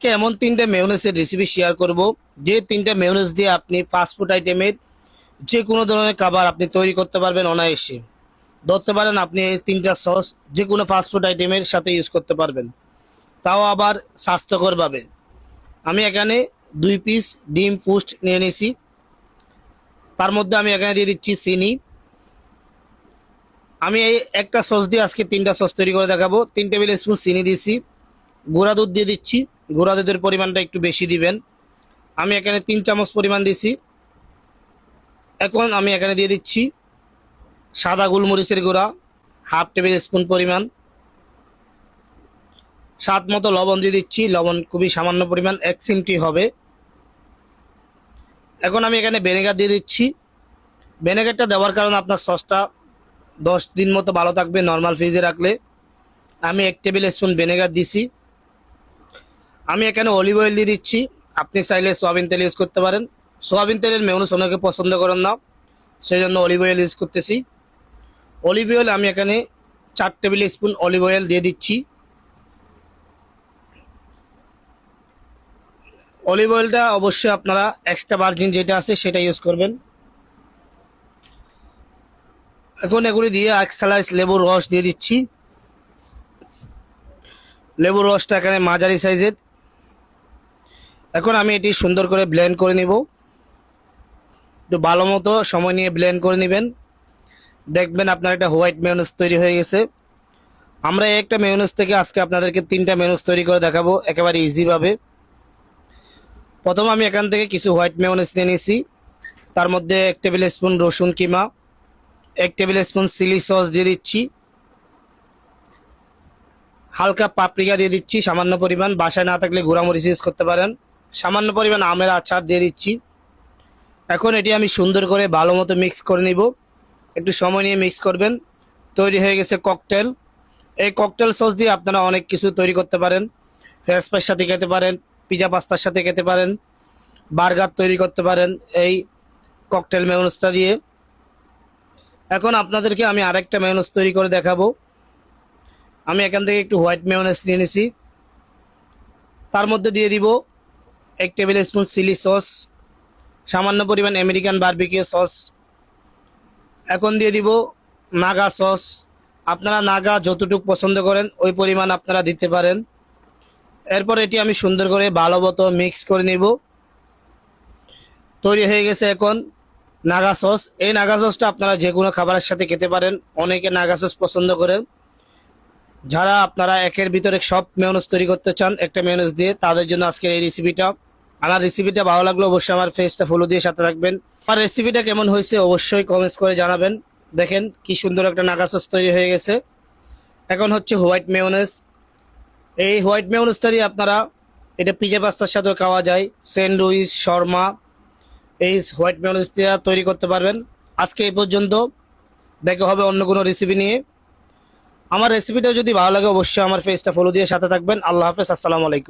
আজকে এমন তিনটে মেয়নেসের রেসিপি শেয়ার করব। যে তিনটে মেয়নেস দিয়ে আপনি ফাস্টফুড আইটেমের যে কোনো ধরনের খাবার আপনি তৈরি করতে পারবেন অনায়াসে। ধরতে পারেন আপনি এই তিনটা সস যে কোনো ফাস্টফুড আইটেমের সাথে ইউজ করতে পারবেন। তাও আবার স্বাস্থ্যকরভাবে। আমি এখানে দুই পিস ডিম পুস্ট নিয়ে নিয়েছি তার মধ্যে আমি এখানে দিয়ে দিচ্ছি চিনি। আমি এই একটা সস দিয়ে আজকে তিনটা সস তৈরি করে দেখাবো। তিন টেবিল স্পুন চিনি দিয়েছি গুঁড়া দুধ দিয়ে দিচ্ছি। গুঁড়া দুধের পরিমাণটা একটু বেশি দিবেন। আমি এখানে তিন চামচ পরিমাণ দিছি। এখন আমি এখানে দিয়ে দিচ্ছি সাদা গোলমরিচের গুঁড়া, হাফ টেবিল স্পুন পরিমাণ। স্বাদ মতো লবণ দিয়ে দিচ্ছি। লবণ খুবই সামান্য পরিমাণ, এক চিমটি হবে। এখন আমি এখানে ভিনেগার দিয়ে দিচ্ছি। ভিনেগারটা দেওয়ার কারণে আপনার সসটা দশ দিন মতো ভালো থাকবে, নর্মাল ফ্রিজে রাখলে। আমি এক টেবিল স্পুন ভিনেগার দিছি। আমি এখানে অলিভ অয়েল দিয়ে দিচ্ছি। আপনি চাইলে সোয়াবিন তেল ইউজ করতে পারেন। সোয়াবিন তেলের মেউনুস অনেকে পছন্দ করেন না। সেই জন্য অলিভ অয়েল ইউজ করতেছি। অলিভ অয়েল আমি এখানে চার টেবিল স্পুন অলিভ অয়েল দিয়ে দিচ্ছি। অলিভ অয়েলটা অবশ্যই আপনারা এক্সট্রা ভার্জিন যেটা আছে সেটা ইউজ করবেন। এখন এগুলি দিয়ে এক স্লাইস লেবুর রস দিয়ে দিচ্ছি। লেবুর রসটা এখানে মাঝারি সাইজের এখন আমি এটি সুন্দর করে ব্লেন্ড করে নিব। একটু ভালো মতো সময় নিয়ে ব্লেন্ড করে নেবেন। দেখবেন আপনার একটা হোয়াইট মেয়নেজ তৈরি হয়ে গেছে। আমরা একটা মেয়নেজ থেকে আজকে আপনাদেরকে তিনটা মেয়নেজ তৈরি করে দেখাবো একেবারে ইজিভাবে প্রথম আমি এখান থেকে কিছু হোয়াইট মেয়নেজ নিয়ে নিয়েছি। তার মধ্যে এক টেবিল স্পুন রসুন কিমা, এক টেবিল স্পুন চিলি সস দিয়ে দিচ্ছি। হালকা পাপরিকা দিয়ে দিচ্ছি, সামান্য পরিমাণ। বাসায় না থাকলে গুঁড়ামরিচ ইউজ করতে পারেন। সামান্য পরিমাণ আমের আচার দিয়ে দিচ্ছি। এখন এটি আমি সুন্দর করে ভালো মতো মিক্স করে নিব। একটু সময় নিয়ে মিক্স করবেন। তৈরি হয়ে গেছে ককটেল এই ককটেল সস দিয়ে আপনারা অনেক কিছু তৈরি করতে পারেন। ফ্রেশ ফ্রাইস সাথে খেতে পারেন পিজা পাস্তার সাথে খেতে পারেন বার্গার তৈরি করতে পারেন এই ককটেল মেয়নেজটা দিয়ে। এখন আপনাদেরকে আমি আরেকটা মেয়নেজ তৈরি করে দেখাবো। আমি এখান থেকে একটু হোয়াইট মেয়নেজ নিয়ে নিছি। তার মধ্যে দিয়ে দিব এক টেবিল স্পুন চিলি সস, সামান্য পরিমাণ আমেরিকান বারবিকিউ সস। এখন দিয়ে দিব নাগা সস। আপনারা নাগা যতটুকু পছন্দ করেন, ওই পরিমাণ আপনারা দিতে পারেন। এরপর এটি আমি সুন্দর করে ভালো মতো মিক্স করে নিব। তৈরি হয়ে গেছে এখন নাগা সস। এই নাগা সসটা আপনারা যে কোনো খাবারের সাথে খেতে পারেন, অনেকে নাগা সস পছন্দ করেন। যারা আপনারা একের ভিতরে সব মেয়নেজ তৈরি করতে চান, একটা মেয়নেজ দিয়ে, তাদের জন্য আজকের এই রেসিপিটা আমার রেসিপিটা ভালো লাগল অবশ্যই আমার ফেসটা ফলো দিয়ে সাথে রাখবেন আর রেসিপিটা কেমন হয়েছে অবশ্যই কমেন্টস করে জানাবেন। দেখেন কি সুন্দর একটা নাগা সস তৈরি হয়ে গেছে। এখন হচ্ছে হোয়াইট মেয়নেজ এই হোয়াইট মেয়নেজটা দিয়ে আপনারা এটা পিজা পাস্তার সাথেও খাওয়া যায়। স্যান্ডউইচ শর্মা, এই হোয়াইট মেয়নেজ দিয়ে তৈরি করতে পারবেন। আজকে এই পর্যন্ত দেখা হবে অন্য কোনো রেসিপি নিয়ে। আমার রেসিপিটা যদি ভালো লাগে অবশ্যই আমার ফেসটা ফলো দিয়ে সাথে থাকবেন। আল্লাহ হাফেজ, আসসালামু আলাইকুম।